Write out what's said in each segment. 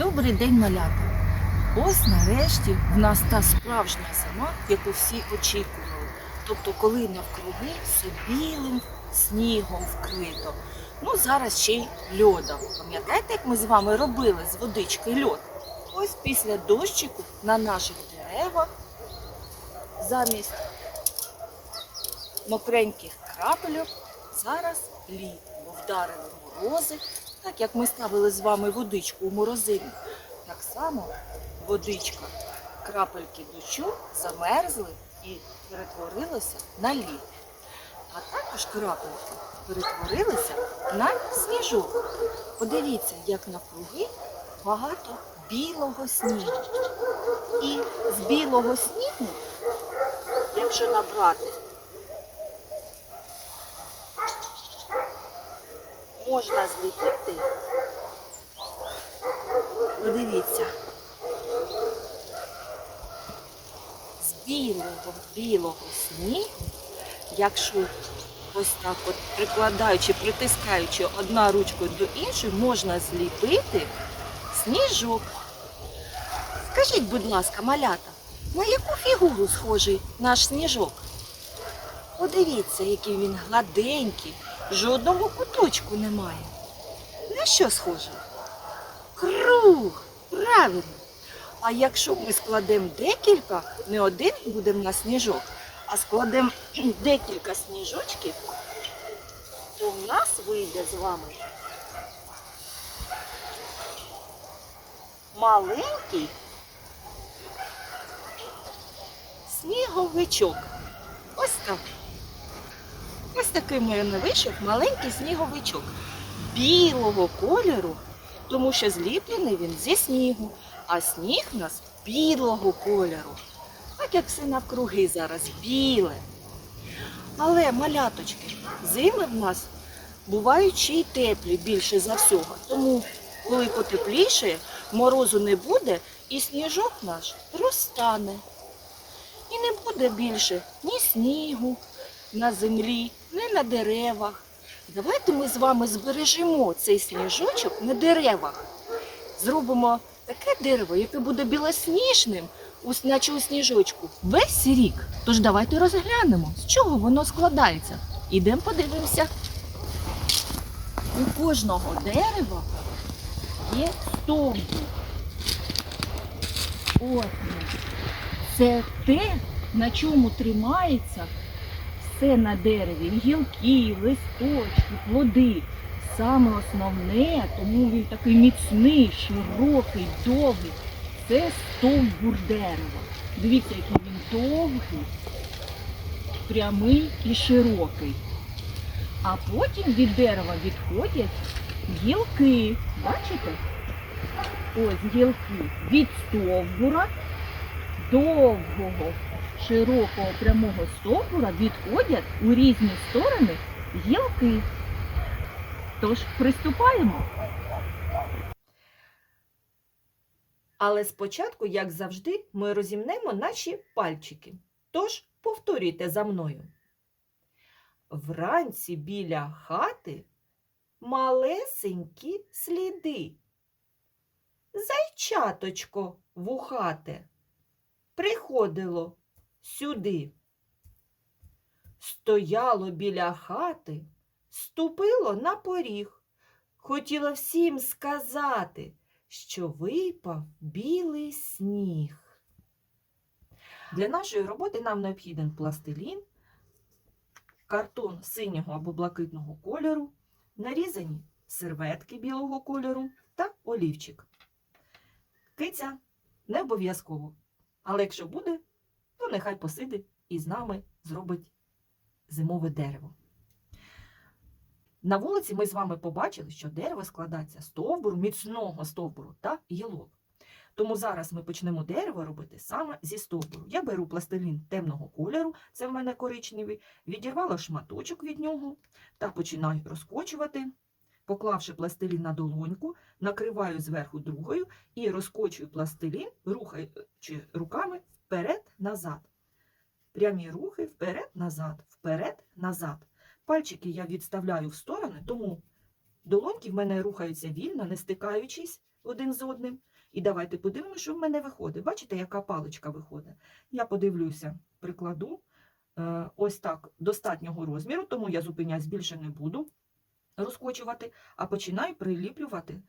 Добрий день, малята! Ось нарешті в нас та справжня зима, яку всі очікували. Тобто, коли навкруги все білим снігом вкрито. Ну, зараз ще й льодом. Пам'ятаєте, як ми з вами робили з водички льод? Ось після дощику на наших деревах замість мокреньких крапельок зараз лід, бо вдарили морози, так як ми ставили з вами водичку у морозильник. Так само водичка, крапельки дощу замерзли і перетворилися на лід. А також крапельки перетворилися на сніжок. Подивіться, як навкруги багато білого снігу. І з білого снігу, якщо набрати, можна зліпити. Подивіться. З білого білого снігу, якщо ось так от прикладаючи, притискаючи одна ручкою до іншої, можна зліпити сніжок. Скажіть, будь ласка, малята, на яку фігуру схожий наш сніжок? Подивіться, який він гладенький, жодного куточку немає. На що схожий? Круг, правильно. А якщо ми складемо декілька, не один буде в нас сніжок, а складемо декілька сніжочків, то в нас вийде з вами маленький сніговичок. Ось так. Ось такий в мене вийшов маленький сніговичок білого кольору, тому що зліплений він зі снігу, а сніг у нас білого кольору. Так як все навкруги зараз біле. Але, маляточки, зими в нас бувають ще й теплі більше за всього. Тому, коли потепліше, морозу не буде і сніжок наш розтане. І не буде більше ні снігу на землі, ні на деревах. Давайте ми з вами збережемо цей сніжочок на деревах. Зробимо таке дерево, яке буде білосніжним, наче у сніжочку, весь рік. Тож давайте розглянемо, з чого воно складається. Ідемо подивимося. У кожного дерева є стовбур. От. Це те, на чому тримається все на дереві. Гілки, листочки, плоди. Саме основне, тому він такий міцний, широкий, довгий. Це стовбур дерева. Дивіться, який він довгий, прямий і широкий. А потім від дерева відходять гілки. Бачите? Ось гілки від стовбура довгого, широкого прямого стовбура відходять у різні сторони гілки. Тож приступаємо. Але спочатку, як завжди, ми розімнемо наші пальчики. Тож повторюйте за мною. Вранці біля хати малесенькі сліди. Зайчаточко вухате приходило сюди. Стояло біля хати, ступило на поріг, хотіло всім сказати, що випав білий сніг. Для нашої роботи нам необхіден пластилін, картон синього або блакитного кольору, нарізані серветки білого кольору та олівчик. Киця не обов'язково. Але якщо буде, нехай посидить і з нами зробить зимове дерево. На вулиці ми з вами побачили, що дерево складається стовбуру, міцного стовбуру та гілок. Тому зараз ми почнемо дерево робити саме зі стовбуру. Я беру пластилін темного кольору, це в мене коричневий, відірвала шматочок від нього та починаю розкочувати. Поклавши пластилін на долоньку, накриваю зверху другою і розкочую пластилін, рухаючи руками вперед-назад. Прямі рухи вперед-назад, вперед-назад. Пальчики я відставляю в сторони, тому долоньки в мене рухаються вільно, не стикаючись один з одним. І давайте подивимося, що в мене виходить. Бачите, яка паличка виходить? Я подивлюся, прикладу е, ось так достатнього розміру, тому я зупинятись більше не буду розкочувати, а починаю приліплювати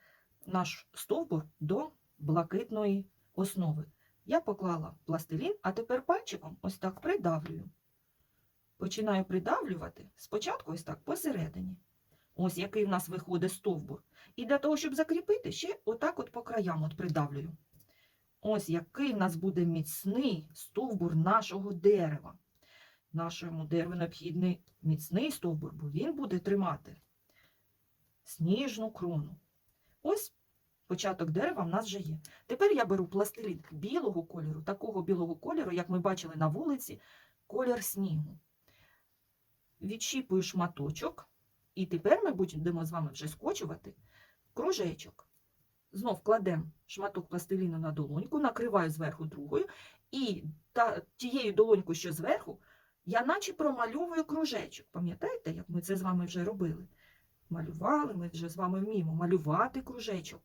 наш стовбур до блакитної основи. Я поклала пластилін, а тепер пальчиком ось так придавлюю. Починаю придавлювати спочатку ось так посередині. Ось який в нас виходить стовбур. І для того, щоб закріпити, ще отак от по краям от придавлюю. Ось який в нас буде міцний стовбур нашого дерева. Нашому дереву необхідний міцний стовбур, бо він буде тримати сніжну крону. Ось початок дерева в нас вже є. Тепер я беру пластилін білого кольору, такого білого кольору, як ми бачили на вулиці, колір снігу. Відщіпую шматочок, і тепер ми будемо з вами вже скочувати кружечок. Знов кладемо шматок пластиліну на долоньку, накриваю зверху другою, і та, тією долонькою, що зверху, я наче промальовую кружечок. Пам'ятаєте, як ми це з вами вже робили? Малювали, ми вже з вами вміємо малювати кружечок.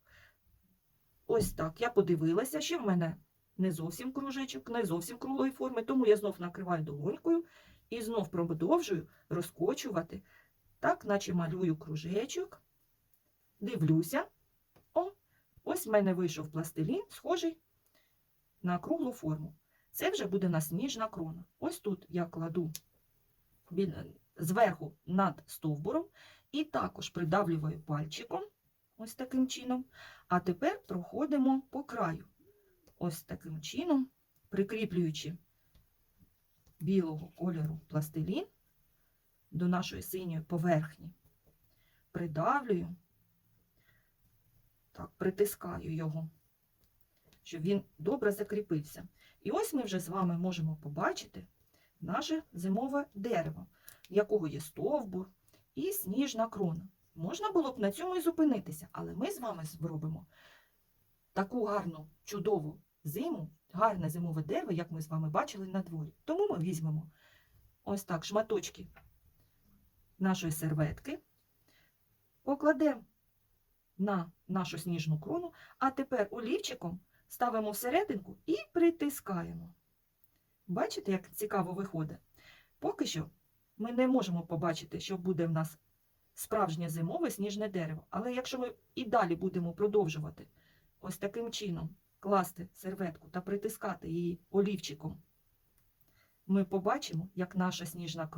Ось так. Я подивилася, що в мене не зовсім кружечок, не зовсім круглої форми, тому я знов накриваю долонькою і знов продовжую розкочувати, так, наче малюю кружечок. Дивлюся. О, ось в мене вийшов пластилін, схожий на круглу форму. Це вже буде на сніжна крона. Ось тут я кладу зверху над стовбуром і також придавлюю пальчиком, ось таким чином. А тепер проходимо по краю. Ось таким чином, прикріплюючи білого кольору пластилін до нашої синьої поверхні. Придавлюю, так, притискаю його, щоб він добре закріпився. І ось ми вже з вами можемо побачити наше зимове дерево, в якого є стовбур і сніжна крона. Можна було б на цьому і зупинитися, але ми з вами зробимо таку гарну, чудову зиму, гарне зимове дерево, як ми з вами бачили на дворі. Тому ми візьмемо ось так шматочки нашої серветки, покладемо на нашу сніжну крону, а тепер олівчиком ставимо всерединку і притискаємо. Бачите, як цікаво виходить? Поки що ми не можемо побачити, що буде в нас справжнє зимове сніжне дерево. Але якщо ми і далі будемо продовжувати ось таким чином класти серветку та притискати її олівчиком, ми побачимо, як наша сніжна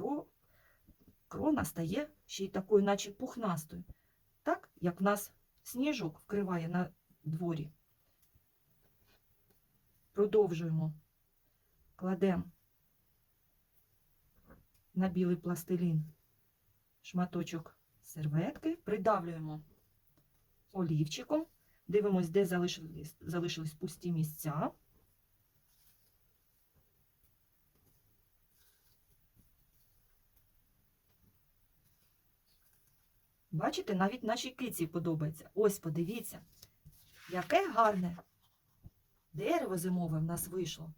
крона стає ще й такою, наче пухнастою, так як нас сніжок вкриває на дворі. Продовжуємо, кладемо на білий пластилін шматочок серветки, придавлюємо олівчиком, дивимось, де залишились, залишились пусті місця. Бачите, навіть нашій киці подобається. Ось, подивіться, яке гарне дерево зимове в нас вийшло.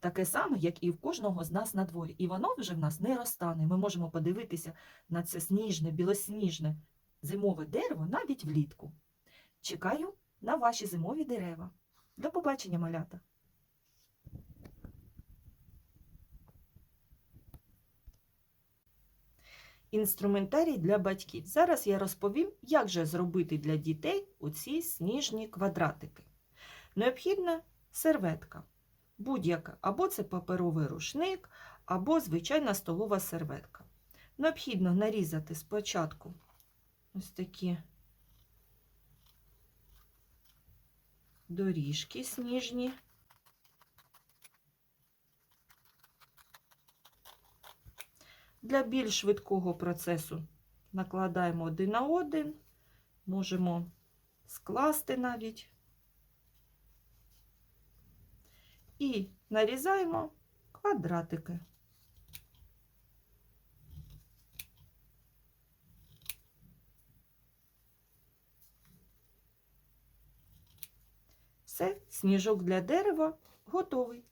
Таке саме, як і в кожного з нас на дворі. І воно вже в нас не розтане. Ми можемо подивитися на це сніжне, білосніжне зимове дерево навіть влітку. Чекаю на ваші зимові дерева. До побачення, малята! Інструментарій для батьків. Зараз я розповім, як же зробити для дітей оці сніжні квадратики. Необхідна серветка. Будь-яка, або це паперовий рушник, або звичайна столова серветка. Необхідно нарізати спочатку ось такі доріжки сніжні. Для більш швидкого процесу накладаємо один на один, можемо скласти навіть і нарізаємо квадратики. Все, сніжок для дерева готовий.